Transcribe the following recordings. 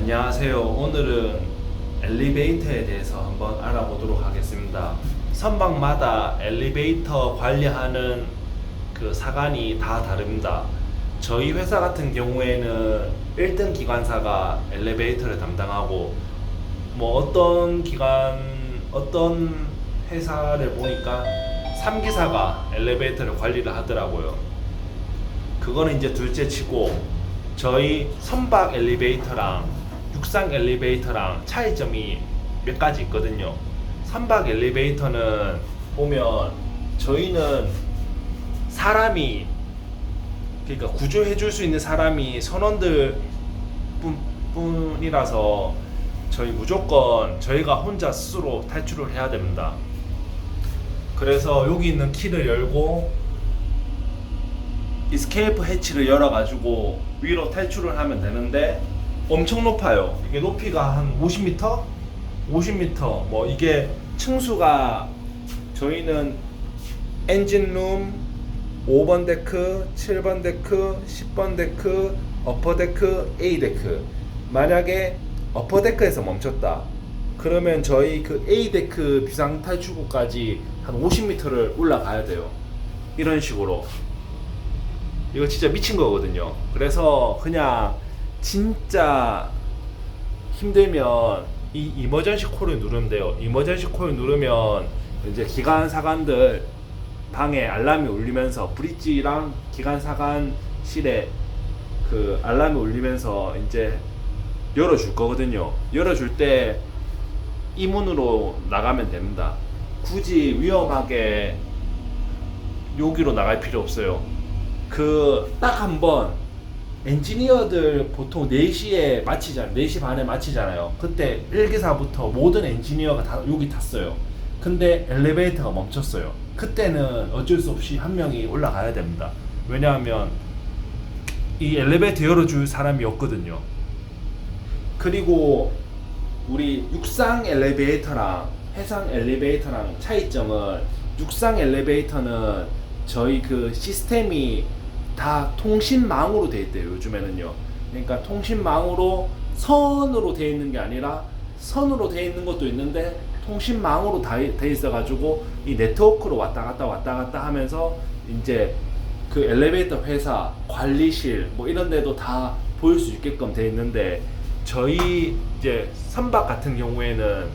안녕하세요. 오늘은 엘리베이터에 대해서 한번 알아보도록 하겠습니다. 선박마다 엘리베이터 관리하는 그 사관이 다 다릅니다. 저희 회사 같은 경우에는 1등 기관사가 엘리베이터를 담당하고 뭐 어떤 기관 어떤 회사를 보니까 3기사가 엘리베이터를 관리를 하더라고요. 그거는 이제 둘째 치고 저희 선박 엘리베이터랑 육상 엘리베이터랑 차이점이 몇 가지 있거든요. 선박 엘리베이터는 보면 저희는 사람이 그러니까 구조해 줄 수 있는 사람이 선원들 뿐, 뿐이라서 저희 무조건 저희가 혼자 스스로 탈출을 해야 됩니다. 그래서 여기 있는 키를 열고 이스케이프 해치를 열어가지고 위로 탈출을 하면 되는데 엄청 높아요. 이게 높이가 한 50m? 50m. 뭐 이게 층수가 저희는 엔진룸 5번 데크, 7번 데크, 10번 데크, 어퍼 데크, A 데크. 만약에 어퍼 데크에서 멈췄다. 그러면 저희 그 A 데크 비상 탈출구까지 한 50m를 올라가야 돼요. 이런 식으로. 이거 진짜 미친 거거든요. 그래서 그냥 진짜 힘들면 이 이머전시 콜을 누르면 돼요. 이머전시 콜 누르면 이제 기관 사관들 방에 알람이 울리면서 브릿지랑 기관 사관실에 그 알람이 울리면서 이제 열어줄 거거든요. 열어줄 때 이 문으로 나가면 됩니다. 굳이 위험하게 여기로 나갈 필요 없어요. 그 딱 한 번 엔지니어들 보통 4시에 마치잖아요. 4시 반에 마치잖아요. 그때 1기사부터 모든 엔지니어가 다 여기 탔어요. 근데 엘리베이터가 멈췄어요. 그때는 어쩔 수 없이 한 명이 올라가야 됩니다. 왜냐하면 이 엘리베이터 열어줄 사람이 없거든요. 그리고 우리 육상 엘리베이터랑 해상 엘리베이터랑 차이점은 육상 엘리베이터는 저희 그 시스템이 다 통신망으로 돼 있대요 요즘에는요 그러니까 통신망으로 선으로 돼 있는 게 아니라 선으로 돼 있는 것도 있는데 통신망으로 다 돼 있어 가지고 이 네트워크로 왔다 갔다 왔다 갔다 하면서 이제 그 엘리베이터 회사 관리실 뭐 이런 데도 다 보일 수 있게끔 돼 있는데 저희 이제 선박 같은 경우에는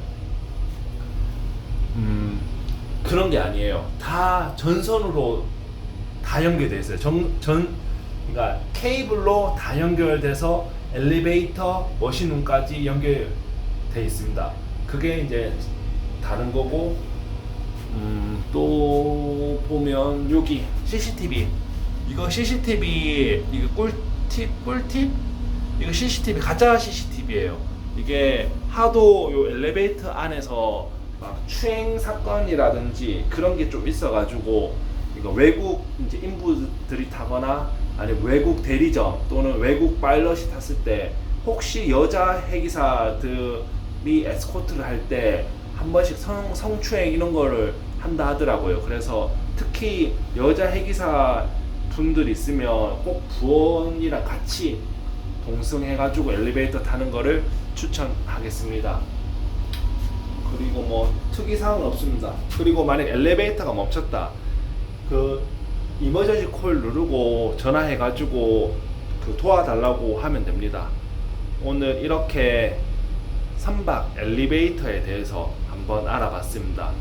음 그런 게 아니에요. 다 전선으로 다 연결돼 있어요. 전, 전 그러니까 케이블로 다 연결돼서 엘리베이터 머신룸까지 연결돼 있습니다. 그게 이제 다른 거고 음, 또 보면 여기 CCTV 이거 CCTV 이거 꿀팁 꿀팁 이거 CCTV 가짜 CCTV예요. 이게 하도 요 엘리베이터 안에서 막 추행 사건이라든지 그런 게 좀 있어가지고 이거 외국 이제 인부들이 타거나 아니면 외국 대리점 또는 외국 파일럿이 탔을 때 혹시 여자 해기사들이 에스코트를 할 때 한 번씩 성, 성추행 이런 거를 한다 하더라고요. 그래서 특히 여자 해기사 분들 있으면 꼭 부원이랑 같이 동승해가지고 엘리베이터 타는 거를 추천하겠습니다. 그리고 뭐 특이사항은 없습니다. 그리고 만약 엘리베이터가 멈췄다. 그 이머전시 콜 누르고 전화해가지고 그 도와달라고 하면 됩니다. 오늘 이렇게 선박 엘리베이터에 대해서 한번 알아봤습니다.